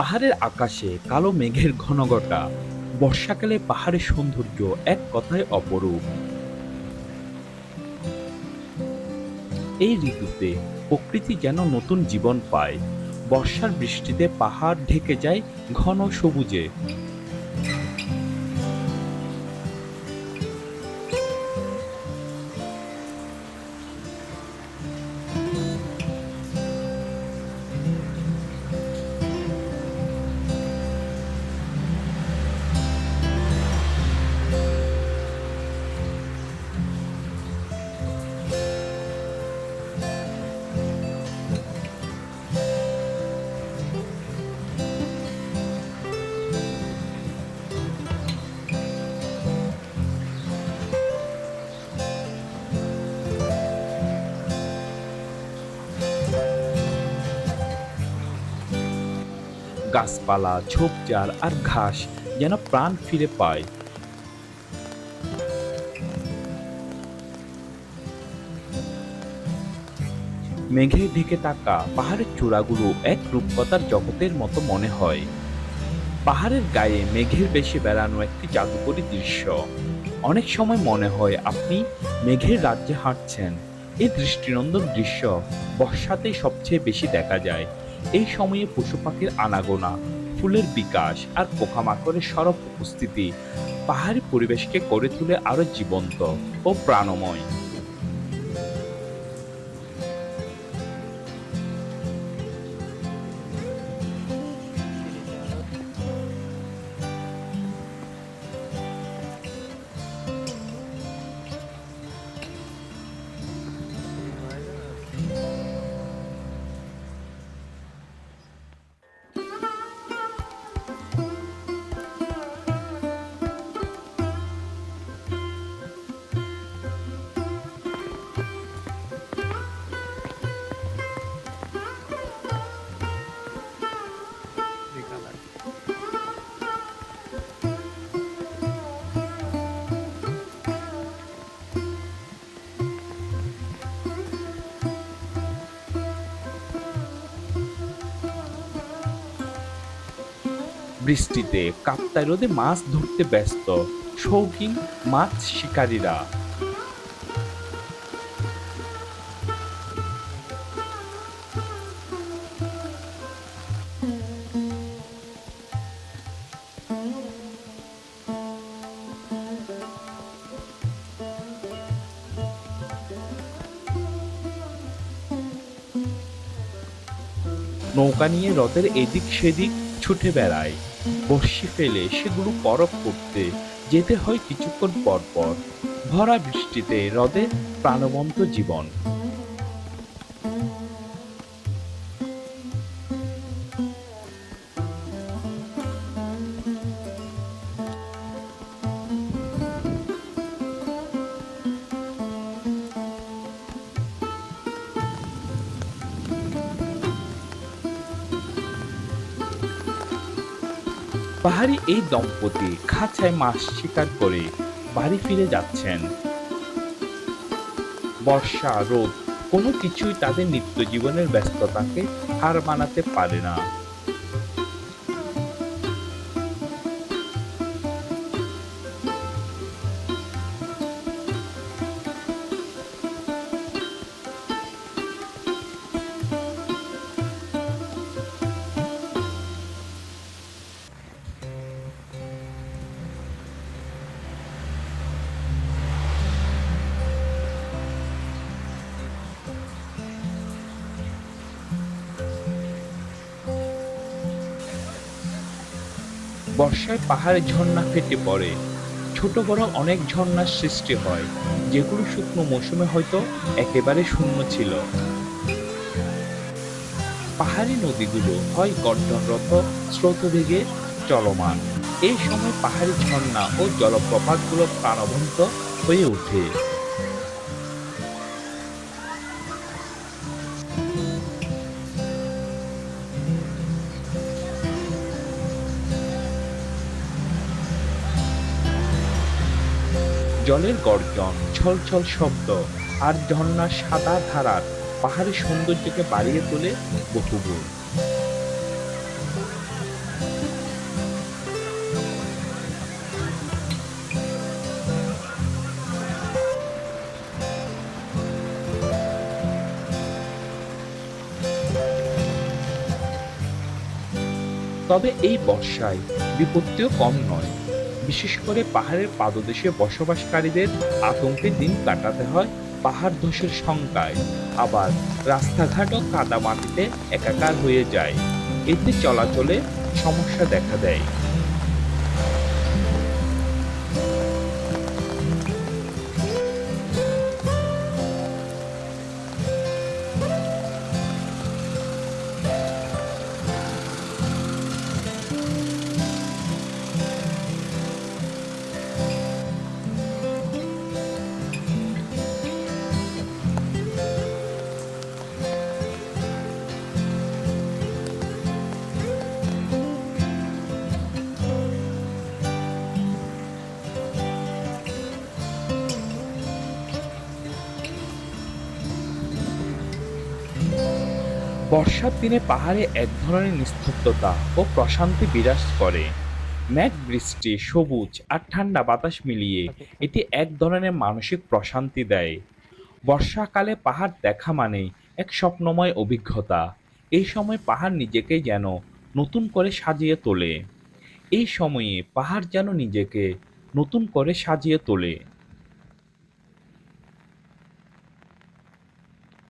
পাহাড়ের আকাশে কালো মেঘের ঘনঘটা, বর্ষাকালে পাহাড়ের সৌন্দর্য এক কথায় অপরূপ। এই ঋতুতে প্রকৃতি যেন নতুন জীবন পায়। বর্ষার বৃষ্টিতে পাহাড় ঢেকে যায় ঘন সবুজে। গাছপালা, ঝোপঝাড় আর ঘাস যেন প্রাণ ফিরে পায়। মেঘে ঢেকে থাকা পাহাড়ের চূড়াগুলো এক রূপকথার জগতের মতো মনে হয়। পাহাড়ের গায়ে মেঘের বেশি বেড়ানো একটি জাদুকরী দৃশ্য। অনেক সময় মনে হয় আপনি মেঘের রাজ্যে হাঁটছেন। এই দৃষ্টিনন্দন দৃশ্য বর্ষাতেই সবচেয়ে বেশি দেখা যায়। এই সময়ে পশু পাখির আনাগোনা, ফুলের বিকাশ আর পোকামাকড়ের সরব উপস্থিতি পাহাড়ি পরিবেশকে করে তুলে আরও জীবন্ত ও প্রাণময়। বৃষ্টিতে কাপ্তাই রোদে মাছ ধরতে ব্যস্ত, শৌখিন মাছ শিকারীরা। নৌকা নিয়ে রথের এদিক সেদিক ছুটে বেড়ায়। বর্ষি ফেলে সেগুলো পরব করতে যেতে হয় কিছুক্ষণ পর পর ভরা বৃষ্টিতে হ্রদের প্রাণবন্ত জীবন। পাহাড়ি এই দম্পতি খাঁচায় মাছ শিকার করে বাড়ি ফিরে যাচ্ছেন। বর্ষা, রোদ কোনো কিছুই তাদের নিত্য জীবনের ব্যস্ততাকে হার মানাতে পারে না। বর্ষায় পাহাড়ে ঝর্ণা ফেটে পড়ে। ছোট বড় অনেক ঝর্ণার সৃষ্টি হয়, যেগুলো শুকনো মৌসুমে হয়তো একেবারে শূন্য ছিল। পাহাড়ি নদীগুলো হয় গর্জনরত স্রোতবেগে চলমান। এই সময় পাহাড়ি ঝর্ণা ও জলপ্রপাতগুলো প্রাণবন্ত হয়ে ওঠে। জলের গর্জন, ছলছল শব্দ আর ঝর্ণার সাদা ধারার পাহাড়ের সৌন্দর্যকে বাড়িয়ে তোলে বহুগুণ তবে এই বর্ষায় বিপত্তিও কম নয়। বিশেষ করে পাহাড়ের পাদদেশে বসবাসকারীদের আতঙ্কে দিন কাটাতে হয় পাহাড় ধসের শঙ্কায় আবার রাস্তাঘাটও কাদা মাটিতে একাকার হয়ে যায়। এতে চলাচলে সমস্যা দেখা দেয়। বর্ষার দিনে পাহাড়ে এক ধরনের নিস্তব্ধতা ও প্রশান্তি বিরাজ করে। মেঘ বৃষ্টি, সবুজ আর ঠান্ডা বাতাস মিলিয়ে এটি এক ধরনের মানসিক প্রশান্তি দেয়। বর্ষাকালে পাহাড় দেখা মানে এক স্বপ্নময় অভিজ্ঞতা। এই সময় পাহাড় নিজেকে যেন নতুন করে সাজিয়ে তোলে। এই সময়ে পাহাড় যেন নিজেকে নতুন করে সাজিয়ে তোলে।